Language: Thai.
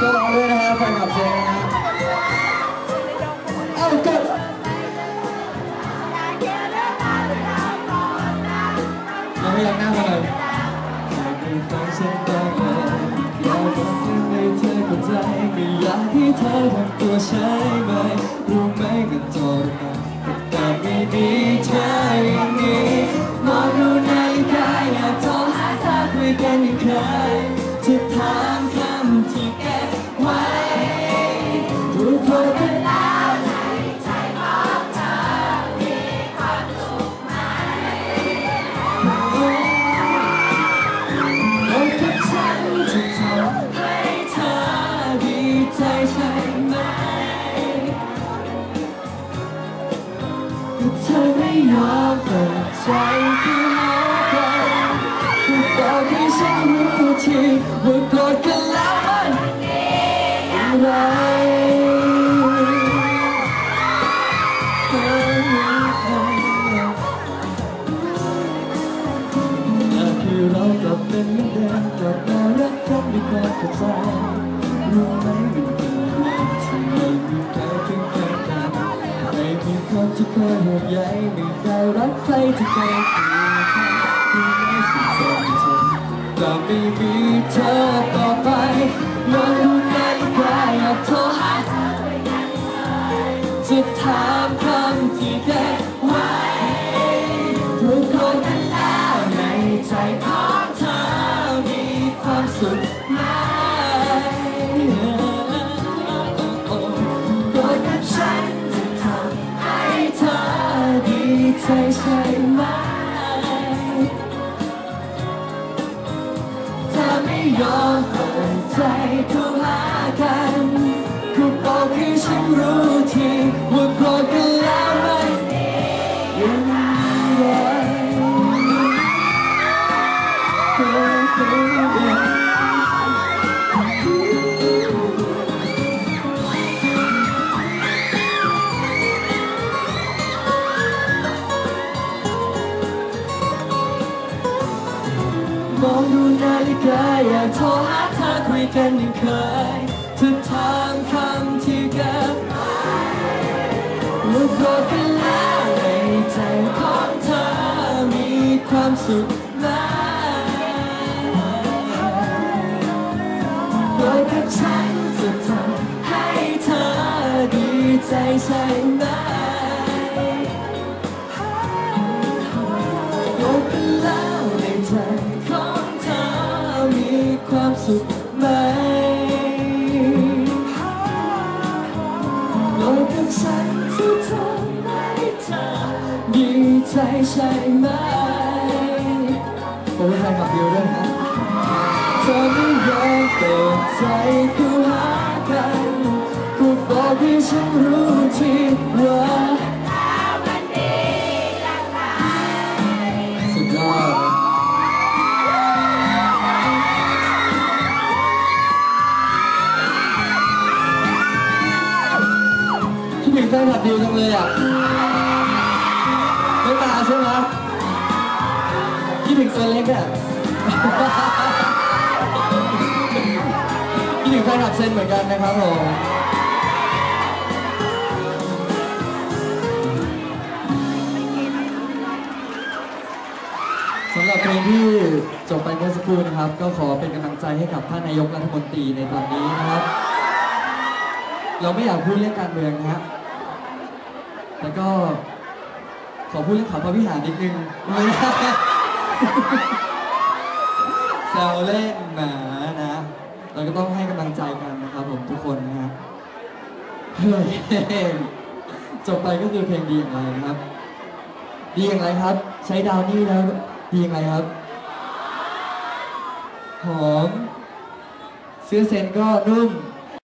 เซนนะเอาดยังไม่ยังหน้ามาเลยไม่ฟังฉันต่อไปอยากบอกให้เธอเข้าใจไม่อยากให้เธอทำตัวใช่ไหมรู้ไหมกันทรมานแต่ไม่มีเธออย่างนี้มองดูนาฬิกาอยากโทรหาเธอคุยกันอีกเคยจะถาม ใจใช่ไหมเธอไม่ยอมเปิดใจคือหากันคือบอกให้ฉันรู้ทีว่าโกรธกันแล้ว ใยไม่ได้รักใครที่เคยเคีที่ไม่สุดใจเธอแต่ไม่มีเธอต่อไปมองดูนาฬิกาอยากโทรหาเธอจะถามคำที่เก็บไว้รู้ตัวกันแล้วในใจของเธอมีความสุข ใจใช่ไหมถ้าไม่ยอมเปิดใจเข้าหากันก็บอกให้ฉันรู้ทีว่าพอกันแล้วไหม มองดูนาฬิกาอยากโทรหาเธอคุยกันยังเคยเธอถามคำที่เก็บไว้ว่าโกรธกันแล้วในใจของเธอมีความสุขไหมโดยกับฉันจะทำให้เธอดีใจใช่ไหม สุขไหมโลกกับฉันที่ทำให้เธอดีใจใช่ไหมผมเป็นแฟนกับบิวด้วยนะเธอไม่ยอมเปิดใจเข้าหากันก็บอกให้ฉันรู้ที เลยอะไม่มาใช่ไหมคิดถึงเซนเล็กอะคิดถึงแฟนคลับเซนเหมือนกันนะครับผมสำหรับเพลงที่จบไปเมื่อสักครู่นะครับ ก็ขอเป็นกำลังใจให้กับท่านนายกรัฐมนตรีในตอนนี้นะครับ เราไม่อยากพูดเรื่องการเมืองนะฮะ แต่ก็ขอพูดเรื่องขาพระวิหารนิดนึงไม่ได้แซวเล่นหมานะ เราก็ต้องให้กำลังใจกันนะครับผมทุกคนนะฮะเฮ้ยจบไปก็คือเพลงดีอย่างไรนะครับ ดีอย่างไรครับ ใช้ดาวนี่แล้ว ดีอย่างไรครับ หอม เสื้อเซนก็นุ่ม